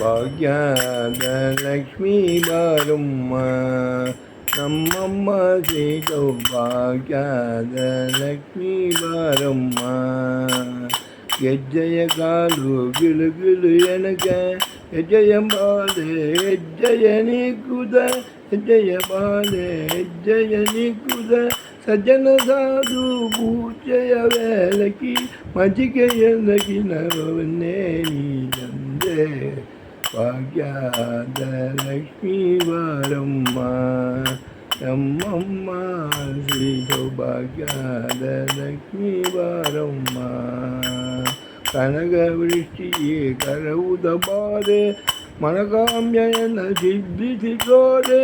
ಭಾಗ್ಯದ ಲಕ್ಷ್ಮೀ ಬಾರಮ್ಮ ನಮ್ಮಮ್ಮ ಶ್ರೀ ಸೌಭಾಗ್ಯದ ಲಕ್ಷ್ಮೀ ಬಾರಮ್ಮ ಹೆಜ್ಜೆಯ ಕಾಲು ಗಿಳು ಗಿಳು ಎನಕ ಹೆಜ್ಜೆಯ ಬಾಲೆ ಹೆಜ್ಜೆಯ ನೀಕುದ ಹೆಜ್ಜೆಯ ಬಾಲೆ ಹೆಜ್ಜೆಯ ನೀಕುದ ಸಜ್ಜನ ಸಾಧು ಪೂಜೆಯ ವೇಲಕಿ ಮಜಿಗೆಯಲ್ಲಕಿ ನರವನ್ನೇ ನೀನಂದೆ భాగ్యాదలక్ష్మి వారమ్మ నమ్మమ్మ శ్రీ సౌభాగ్యాదలక్ష్మి వారమ్మ కనకవృష్టియే కరవుదబాదే மனகாமியன சித்தி சிற்றோடு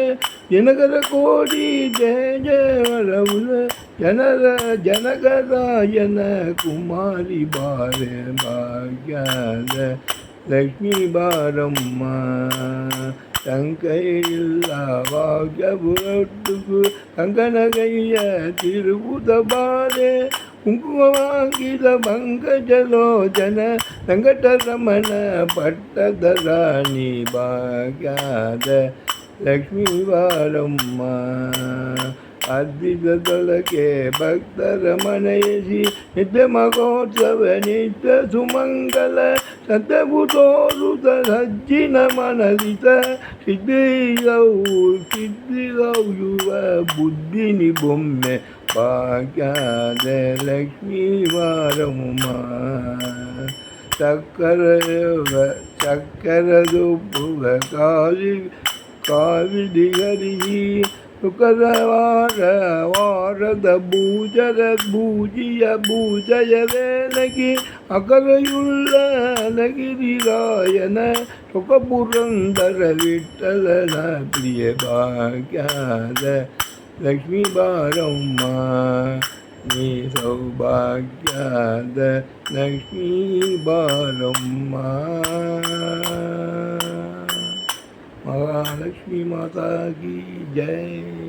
தினகர கோடி தேஜவரவுல ஜனர ஜனகராயன குமாரி பாரே பாக்யாத ಜನಗರಾಯನ ಕುಮಾರಿ ಬಾರೆ ಭಾಗ್ಯದ ಲಕ್ಷ್ಮೀ ಬಾರಮ್ಮ ಶಂಕೈಲ್ಲ ಭಾಗ್ಯಬುರೊಟ್ಟುಗು ಕಂಕನಗೈಯ ತಿರುವುದ ಬಾರೆ ಕುಂಕುಮವಾಗಿದ ಪಂಕಜಲೋಚನ ವೆಂಕಟರಮಣ ಪಟ್ಟದ ರಾಣಿ ಭಾಗ್ಯದ ಲಕ್ಷ್ಮೀ ಬಾರಮ್ಮ ಅದ್ವಿತದೊಳಗೆ ಭಕ್ತರ ಮನೆಯಸಿ ನಿತ್ಯ ಮಹೋತ್ಸವ ನಿತ್ಯ ಸುಮಂಗಲ ಸತ್ಯವು ತೋರುತ ಸಜ್ಜಿನ ಮನಲಿತ ಸಿದ್ಧಿರವು ಸಿದ್ಧಿರವು ಯುವ ಬುದ್ಧಿನಿ ಬೊಮ್ಮೆ ಭಾಗ್ಯದ ಲಕ್ಷ್ಮೀ ವಾರಮ್ಮ ಚಕ್ಕರ ಚಕ್ಕರದು ಪುವ ಕಾಲಿ காவிடிகரி சுகரவார வாரத பூஜர பூஜிய பூஜய வேலகி அகரையுள்ள நகிரிராயன சுகபுரந்தர விட்டலன பிரிய பாக்யாத லக்ஷ்மி பாரம்மா நீ சௌபாக்யாத லக்ஷ்மி பாரம்மா. महालक्ष्मी माता की जय।